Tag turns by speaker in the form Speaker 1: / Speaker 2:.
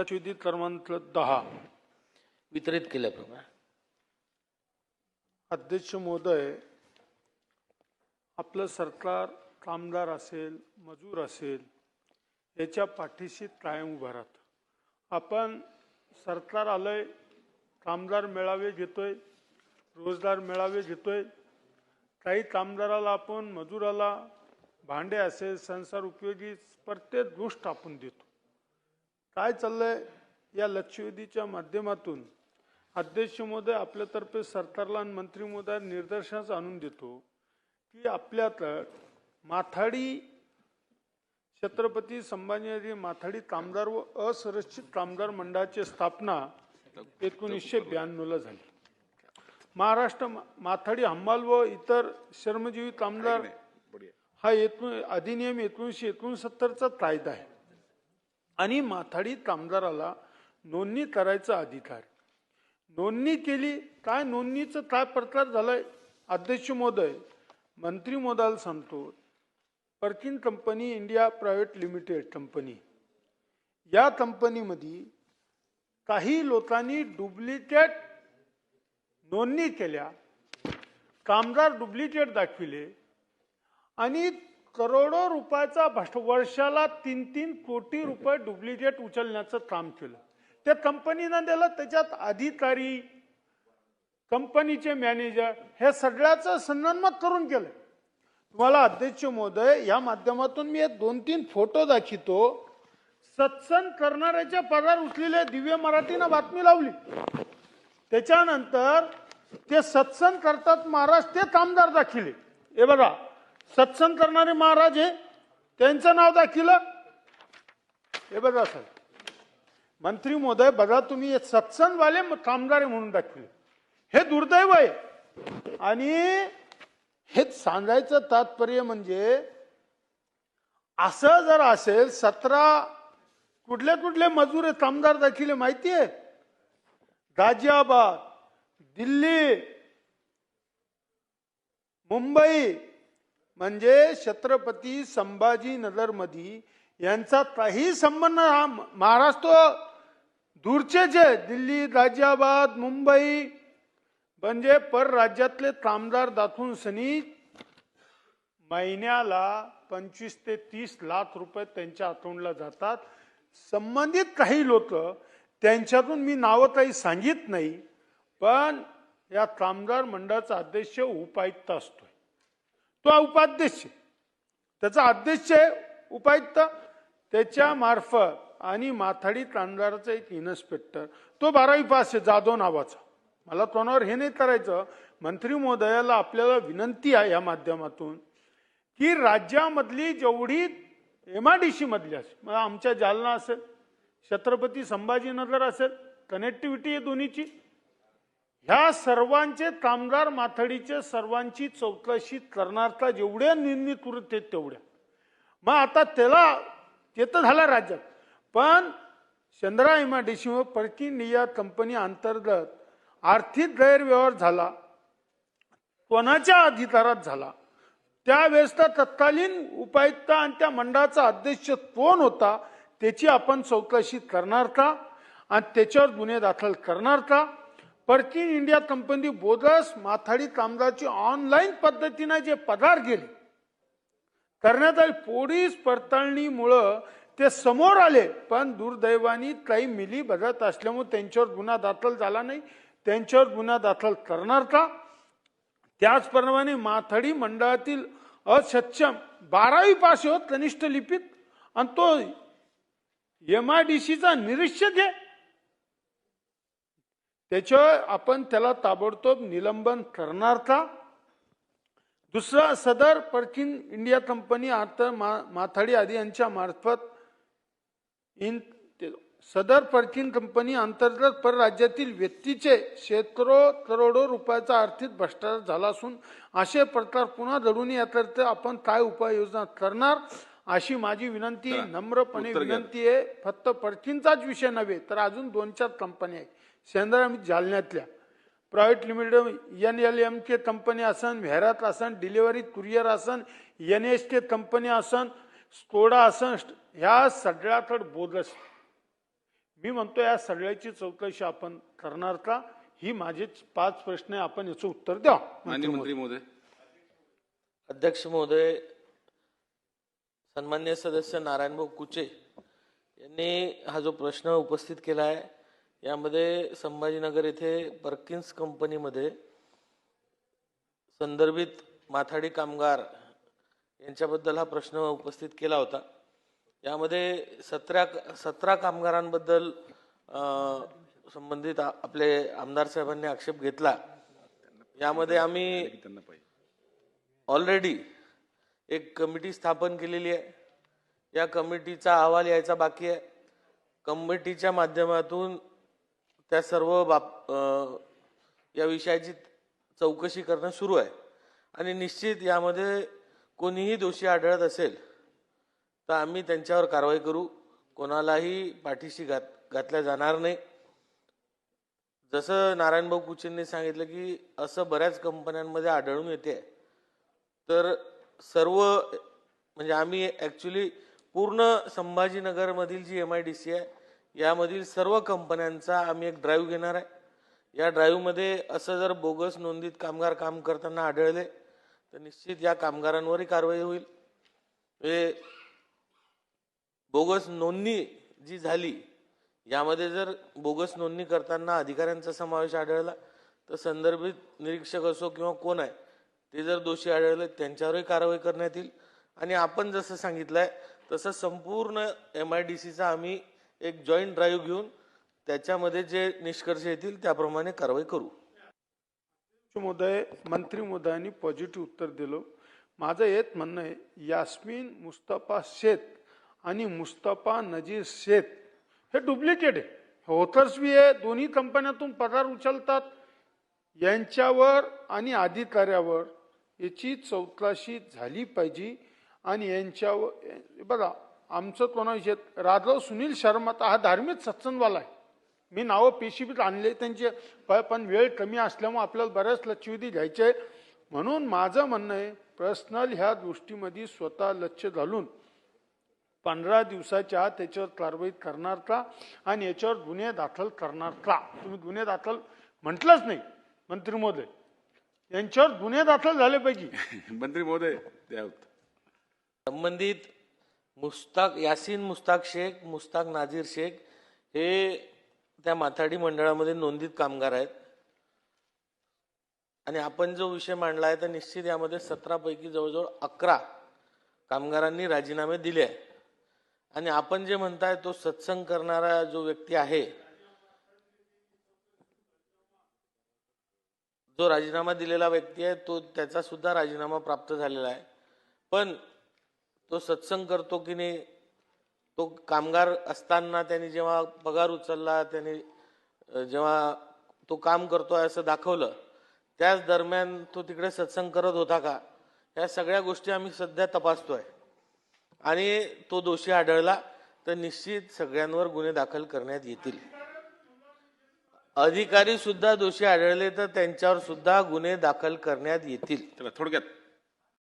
Speaker 1: विधी क्रमांक दहा.
Speaker 2: वितरित केल्याप्रमाणे
Speaker 1: अध्यक्ष महोदय आपलं सरकार कामगार असेल मजूर असेल याच्या पाठीशी कायम उभं राहतं. आपण सरकार आलंय कामगार मेळावे घेतोय रोजगार मेळावे घेतोय. काही कामगाराला आपण मजुराला भांडे असेल संसार उपयोगी प्रत्येक गोष्ट आपण देतो. काय चाललंय? या लक्षवेधीच्या माध्यमातून अध्यक्ष महोदय आपल्यातर्फे सरकारला आणि मंत्री महोदय निदर्शनास आणून देतो की आपल्यात माथाडी छत्रपती संभाजीनगरी माथाडी कामगार व असुरक्षित कामगार मंडळाची स्थापना एकोणीसशे ब्याण्णवला झाली. महाराष्ट्र माथाडी हंबाल व इतर श्रमजीवी कामगार हा एकूण अधिनियम एकोणीसशे एकोणसत्तरचा कायदा आहे. आणि माथाडी कामगाराला नोंदणी करायचा अधिकार. नोंदणी केली काय नोंदणीचं काय प्रकार झालाय? अध्यक्ष महोदय मंत्री महोदयाला सांगतो Perkin company India private limited company. या कंपनीमध्ये काही लोकांनी डुप्लिकेट नोंदणी केल्या कामगार डुप्लिकेट दाखविले आणि करोडो रुपयाचा भ्रष्ट वर्षाला तीन तीन कोटी रुपये डुप्लिकेट उचलण्याचं काम केलं. त्या कंपनीनं दिलं त्याच्यात अधिकारी कंपनीचे मॅनेजर हे सगळ्याचं संगनमत करून केलं. तुम्हाला अध्यक्ष महोदय या माध्यमातून मी एक दोन तीन फोटो दाखवतो सत्संग करणाऱ्याच्या पगार उचलेले दिव्य मराठीनं बातमी लावली. त्याच्यानंतर ते सत्संग करतात महाराज ते कामदार दाखिले. हे बघा सत्संग करणारे महाराज हे त्यांचं नाव दाखिलं. हे बघा सर मंत्री महोदय बघा तुम्ही सत्संगवाले कामगार म्हणून दाखविले हे दुर्दैव आहे. आणि हे सांगायचं तात्पर्य म्हणजे असं जर असेल सतरा कुठले कुठले मजूर आहे कामगार दाखिले माहिती आहे? गाझियाबाद दिल्ली मुंबई म्हणजे छत्रपती संभाजीनगर मधी यांचा काही संबंध हा महाराष्ट्र दूरचे जे दिल्ली गाझियाबाद मुंबई म्हणजे परराज्यातले कामदार दाखवून सनी महिन्याला पंचवीस ते तीस लाख रुपये त्यांच्या अकाउंटला जातात. संबंधित काही लोक त्यांच्यातून मी नावं काही सांगित नाही पण या कामगार मंडळाचा अध्यक्ष उपायुक्त असतोय. तो उपाध्यक्ष त्याचा अध्यक्ष आहे उपायुक्त. त्याच्या मार्फत आणि माथाडी तांदळाचा एक इन्स्पेक्टर तो बारावी पास आहे जाधव नावाचा. मला तोंडावर हे नाही करायचं. मंत्री महोदयाला आपल्याला विनंती आहे या माध्यमातून की राज्यामधली जेवढी एम आय डी सीमधली असेल मग आमच्या जालना असेल छत्रपती संभाजीनगर असेल कनेक्टिव्हिटी आहे दोन्हीची ह्या सर्वांचे कामगार माथडीचे सर्वांची चौकशी करणारता जेवढ्या निर्णय आहेत तेवढ्या. मग आता त्याला ते तर झालं राज्यात. पण Chandra M I D company अंतर्गत आर्थिक गैरव्यवहार झाला कोणाच्या अधिकारात झाला त्यावेळेस तर तत्कालीन उपायुक्त आणि त्या मंडळाचा अध्यक्ष कोण होता त्याची आपण चौकशी करणार का आणि त्याच्यावर गुन्हे दाखल करणार का परकीन इंडिया कंपनी बोगस माथाडी कामगारची ऑनलाईन पद्धतीनं जे पगार गेले करण्यात आले पोलीस पडताळणीमुळं ते समोर आले पण दुर्दैवानी काही मिली बघत असल्यामुळे त्यांच्यावर गुन्हा दाखल झाला नाही. त्यांच्यावर गुन्हा दाखल करणार का? त्याचप्रमाणे माथाडी मंडळातील असक्षम बारावी पास होत कनिष्ठ लिपिक आणि तो एम आय डी सीचा निरीक्षक आहे. त्याच्यावर आपण त्याला ताबडतोब निलंबन करणार का दुसरा सदर परकिन इंडिया कंपनी आता मा माथाडी आदी यांच्या मार्फत इन सदर परकीन कंपनी अंतर्गत परराज्यातील व्यक्तीचे शेकडो करोडो रुपयाचा आर्थिक भ्रष्टाचार झाला असून असे प्रकार पुन्हा घडून याकरिता आपण काय उपाययोजना करणार? अशी माझी विनंती. नम्रपणे विनंती आहे. फक्त परकीनचाच विषय नव्हे तर अजून दोन चार कंपन्या आहेत. शेंद्रा जालन्यातल्या. Private limited N L M K company असन व्हेरात असन डिलिव्हरी कुरिअर असन एन एस के कंपनी असन स्कोडा असन ह्या सगळ्याकडे बोगस. मी म्हणतो या सगळ्याची चौकशी आपण करणार का? ही माझे पाच प्रश्न आहे आपण याचं उत्तर द्या.
Speaker 3: मंत्री महोदय.
Speaker 2: अध्यक्ष महोदय सन्मान्य सदस्य नारायणभाऊ कुचे यांनी हा जो प्रश्न उपस्थित केला आहे यामध्ये संभाजीनगर येथे पर्किन्स कंपनीमध्ये संदर्भित माथाडी कामगार यांच्याबद्दल हा प्रश्न उपस्थित केला होता. यामध्ये सतरा सतरा कामगारांबद्दल संबंधित आपले आमदार साहेबांनी आक्षेप घेतला. यामध्ये आम्ही
Speaker 3: त्यांना पाहिजे
Speaker 2: ऑलरेडी एक कमिटी स्थापन केलेली आहे. या कमिटीचा अहवाल यायचा बाकी आहे. कमिटीच्या माध्यमातून त्या सर्व बाब या विषयाची चौकशी करणं सुरू आहे. आणि निश्चित यामध्ये कोणीही दोषी आढळत असेल तर आम्ही त्यांच्यावर कारवाई करू. कोणालाही पाठीशी घात घातल्या जाणार नाही. जसं नारायणभाऊ कुचेंनी सांगितलं की असं बऱ्याच कंपन्यांमध्ये आढळून येते. तर सर्व म्हणजे आम्ही ॲक्च्युली पूर्ण संभाजीनगरमधील G M I D C आहे यामधील सर्व कंपन्यांचा आम्ही एक ड्राईव्ह घेणार आहे. या ड्राईव्हमध्ये असं जर बोगस नोंदीत कामगार काम करताना आढळले तर निश्चित या कामगारांवरही कारवाई होईल. हे बोगस नोंदणी जी झाली यामध्ये जर बोगस नोंदणी करताना अधिकाऱ्यांचा समावेश आढळला तर संदर्भित निरीक्षक असो किंवा कोण आहे ते जर दोषी आढळले त्यांच्यावरही कारवाई करण्यात येईल. आणि आपण जसं सांगितलं आहे तसं संपूर्ण एम आय डी सीचा आम्ही एक जॉईंट ड्राईव्ह घेऊन त्याच्यामध्ये जे निष्कर्ष येतील त्याप्रमाणे कारवाई करू.
Speaker 1: महोदय मंत्री महोदयांनी पॉझिटिव्ह उत्तर दिलं. माझं एक म्हणणं आहे यास्मिन मुस्तफा शेख आणि मुस्तफा नजीर शेख हे डुप्लिकेट आहे. होथर्स बी आहे दोन्ही कंपन्यातून पगार उचलतात. यांच्यावर आणि अधिकाऱ्यावर याची चौकशी झाली पाहिजे आणि यांच्यावर बघा आमचं कोणाविषयी राघव सुनील शर्मा तर हा धार्मिक सत्संगवाला आहे. मी नावं पेशीबीत आणले त्यांचे प- पण वेळ कमी असल्यामुळे आपल्याला बऱ्याच लक्षवेधी घ्यायचे म्हणून माझं म्हणणं आहे पर्सनल ह्या गोष्टीमध्ये स्वतः लक्ष घालून पंधरा दिवसाच्या आत त्याच्यावर कारवाई करणार का? आणि याच्यावर गुन्हे दाखल करणार का? तुम्ही गुन्हे दाखल म्हटलंच नाही मंत्री महोदय. यांच्यावर गुन्हे दाखल झाले पाहिजे.
Speaker 3: मंत्री महोदय.
Speaker 2: संबंधित मुस्ताक यासीन मुस्ताक शेख मुस्ताक नाझीर शेख हे त्या माथाडी मंडळामध्ये नोंदीत कामगार आहेत. आणि आपण जो विषय मांडला आहे तर निश्चित यामध्ये सतरापैकी जवळजवळ अकरा कामगारांनी राजीनामे दिले आहे आणि आपण जे म्हणताय तो सत्संग करणारा जो व्यक्ती आहे जो राजीनामा दिलेला व्यक्ती आहे तो त्याचा सुद्धा राजीनामा प्राप्त झालेला आहे. पण तो सत्संग करतो की नाही तो कामगार असताना त्यांनी जेव्हा पगार उचलला त्यांनी जेव्हा तो काम करतोय असं दाखवलं त्याच दरम्यान तो तिकडे सत्संग करत होता का? या सगळ्या गोष्टी आम्ही सध्या तपासतोय. आणि तो दोषी आढळला तर निश्चित सगळ्यांवर गुन्हे दाखल करण्यात येतील. अधिकारी सुद्धा दोषी आढळले तर त्यांच्यावर सुद्धा गुन्हे दाखल करण्यात येतील.
Speaker 3: थोडक्यात